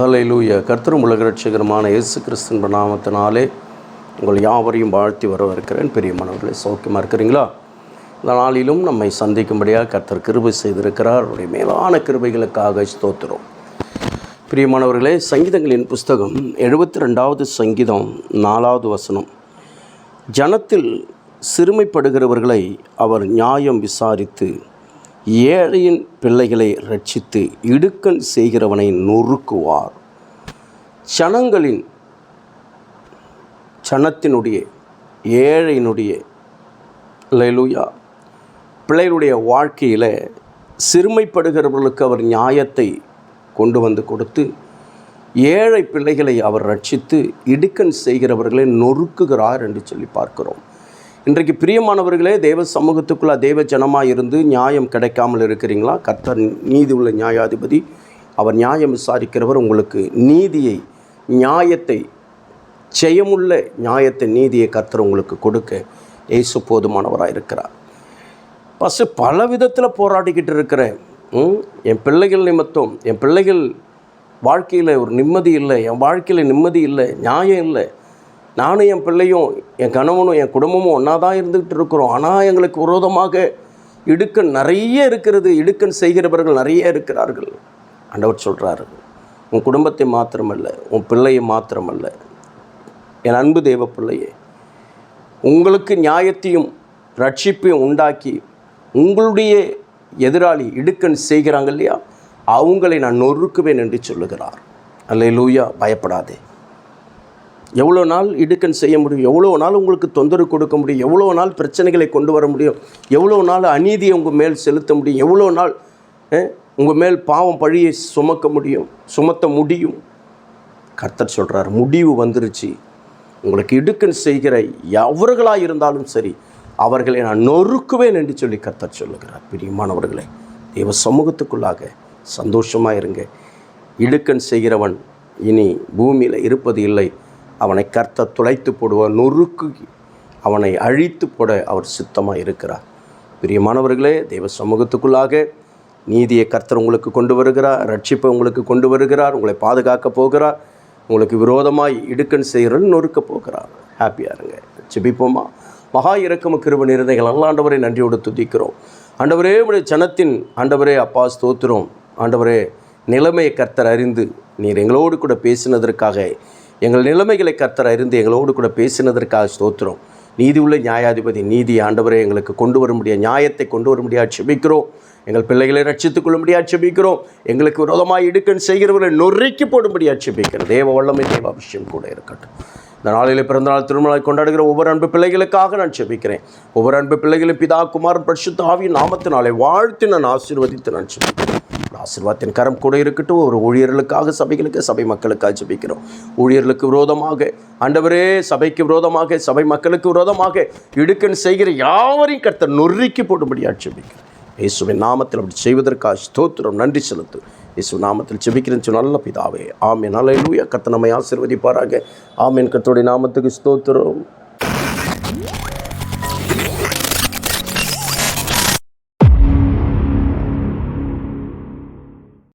அல்லையிலூய கர்த்தரும் உலக ரட்சகரமான இயேசு கிறிஸ்தன் நாமத்தினாலே உங்கள் யாவரையும் வாழ்த்தி வரவிருக்கிறேன் பெரியமானவர்களே சௌக்கியமாக இருக்கிறீங்களா? இந்த நாளிலும் நம்மை சந்திக்கும்படியாக கர்த்தர் கிருபை செய்திருக்கிறார். அவருடைய மேலான கிருபைகளுக்காக ஸ்தோத்திரம். பிரியமானவர்களே சங்கீதங்களின் புஸ்தகம் எழுபத்தி ரெண்டாவது சங்கீதம் நாலாவது வசனம். ஜனத்தில் சிறுமைப்படுகிறவர்களை அவர் நியாயம் விசாரித்து ஏழையின் பிள்ளைகளை ரட்சித்து இடுக்கண் செய்கிறவனை நொறுக்குவார். சனங்களின் சனத்தினுடைய ஏழையினுடைய லெலுயா பிள்ளைகளுடைய வாழ்க்கையில் சிறுமைப்படுகிறவர்களுக்கு அவர் நியாயத்தை கொண்டு வந்து கொடுத்து ஏழை பிள்ளைகளை அவர் ரட்சித்து இடுக்கண் செய்கிறவர்களை நொறுக்குகிறார் என்று சொல்லி பார்க்கிறோம். இன்றைக்கு பிரியமானவர்களே தேவ சமூகத்துக்குள்ள தேவ ஜனமாக இருந்து நியாயம் கிடைக்காமல் இருக்கிறீங்களா? கர்த்தர் நீதி உள்ள நியாயாதிபதி அவர் நியாயம் விசாரிக்கிறவர் உங்களுக்கு நீதியை நியாயத்தை ஜெயமுள்ள நியாயத்தை நீதியை கர்த்தர் உங்களுக்கு கொடுக்க ஏசு போதுமானவராக இருக்கிறார். பஸ்ஸு பல விதத்தில் போராடிக்கிட்டு இருக்கிறேன் ம், என் பிள்ளைகள் நிமித்தம் என் பிள்ளைகள் வாழ்க்கையில் ஒரு நிம்மதி இல்லை என் வாழ்க்கையில் நிம்மதி இல்லை நியாயம் இல்லை நானும் என் பிள்ளையும் என் கணவனும் என் குடும்பமும் ஒன்றா தான் இருந்துக்கிட்டு இருக்கிறோம். ஆனால் எங்களுக்கு விரோதமாக இடுக்கன் நிறைய இருக்கிறது. இடுக்கன் செய்கிறவர்கள் நிறைய இருக்கிறார்கள். ஆண்டவர் சொல்கிறாரு உன் குடும்பத்தை மாத்திரமல்ல உன் பிள்ளையை மாத்திரமல்ல. என் அன்பு தேவ பிள்ளையே உங்களுக்கு நியாயத்தையும் ரட்சிப்பையும் உண்டாக்கி உங்களுடைய எதிராளி இடுக்கன் செய்கிறாங்க இல்லையா? அவங்களை நான் நொறுக்குவேன் என்று சொல்லுகிறார். அல்ல லூயா பயப்படாதே. எவ்வளோ நாள் இடுக்கன் செய்ய முடியும்? எவ்வளோ நாள் உங்களுக்கு தொந்தரவு கொடுக்க முடியும்? எவ்வளோ நாள் பிரச்சனைகளை கொண்டு வர முடியும்? எவ்வளோ நாள் அநீதியை உங்கள் மேல் செலுத்த முடியும்? எவ்வளோ நாள் உங்கள் மேல் பாவம் பழியை சுமக்க முடியும்? சுமத்த முடியும்? கர்த்தர் சொல்கிறார் முடிவு வந்துருச்சு. உங்களுக்கு இடுக்கன் செய்கிற எவர்களாக இருந்தாலும் சரி அவர்களை நான் நொறுக்குவேன் என்று சொல்லி கர்த்தர் சொல்லுகிறார். பிரியமானவர்களை தேவ சமூகத்துக்குள்ளாக சந்தோஷமாக இருங்க இடுக்கன் செய்கிறவன் இனி பூமியில் இருப்பது இல்லை. அவனை கர்த்தர் துளைத்து போடுவார் நொறுக்கு அவனை அழித்து போட அவர் சித்தமாக இருக்கிறார். பிரியமானவர்களே தெய்வ சமூகத்துக்குள்ளாக நீதியை கர்த்தர் உங்களுக்கு கொண்டு வருகிறார் ரட்சிப்பை உங்களுக்கு கொண்டு வருகிறார் உங்களை பாதுகாக்க போகிறார் உங்களுக்கு விரோதமாய் இடுக்கன் செய்கிறன்னு நொறுக்க போகிறார். ஹாப்பியாக இருங்க. ஜெபிப்போமா? மகா இறக்கம கிருப நிறதைகள் அல்லாண்டவரை நன்றியோடு துதிக்கிறோம். ஆண்டவரே உடைய ஜனத்தின் ஆண்டவரே அப்பா ஸ்தோத்திரம். ஆண்டவரே நிலைமையை கர்த்தர் அறிந்து நீர் எங்களோடு கூட பேசினதற்காக எங்கள் நிலைமைகளை கர்த்தர் அறிந்து எங்களோடு கூட பேசினதற்காக ஸ்தோத்திரம். நீதி உள்ள நியாயாதிபதி நீதி ஆண்டவரை எங்களுக்கு கொண்டு வர முடியாது நியாயத்தை கொண்டு வர முடியாது செபிக்கிறோம். எங்கள் பிள்ளைகளை ரட்சித்துக் முடியாது செபிக்கிறோம். எங்களுக்கு விரோதமாக இடுக்கன் செய்கிறவர்களை நொறுக்கி போடும்படியாக செபிக்கிறோம். தேவ வல்லமை தேவ அபிஷேகம் கூட இருக்கட்டும். இந்த நாளில் பிறந்தநாள் திருமணம் கொண்டாடுகிற ஒவ்வொரு அன்பு பிள்ளைகளுக்காக நான் செபிக்கிறேன். ஒவ்வொரு அன்பு பிள்ளைகளும் பிதா குமாரன் பரிசுத்த ஆவியின் நாமத்தினாலே வாழ்த்து நான் ஆசீர்வதித்து நான் செபிக்கிறேன். ஆசீர்வாதத்தின் கரம் கூட இருக்கட்டும். ஒரு ஊழியர்களுக்காக சபைகளுக்கு சபை மக்களுக்காக ஜபிக்கிறோம். ஊழியர்களுக்கு விரோதமாக ஆண்டவரே சபைக்கு விரோதமாக சபை மக்களுக்கு விரோதமாக இடுக்கன் செய்கிற யாவரையும் கர்த்த நொறுக்கி போடும்படியாக ஜபிக்கிறோம். இயேசுவின் நாமத்தில் அப்படி செய்வதற்காக ஸ்தோத்திரம் நன்றி செலுத்து. இயேசு நாமத்தில் ஜெபிக்கிறேன் நல்ல பிதாவே. ஆமேன். நல்ல லூயா கர்த்தர் நம்மை ஆசிர்வதிப்பாராக. ஆமேன். கத்தோடைய நாமத்துக்கு ஸ்தோத்திரம்.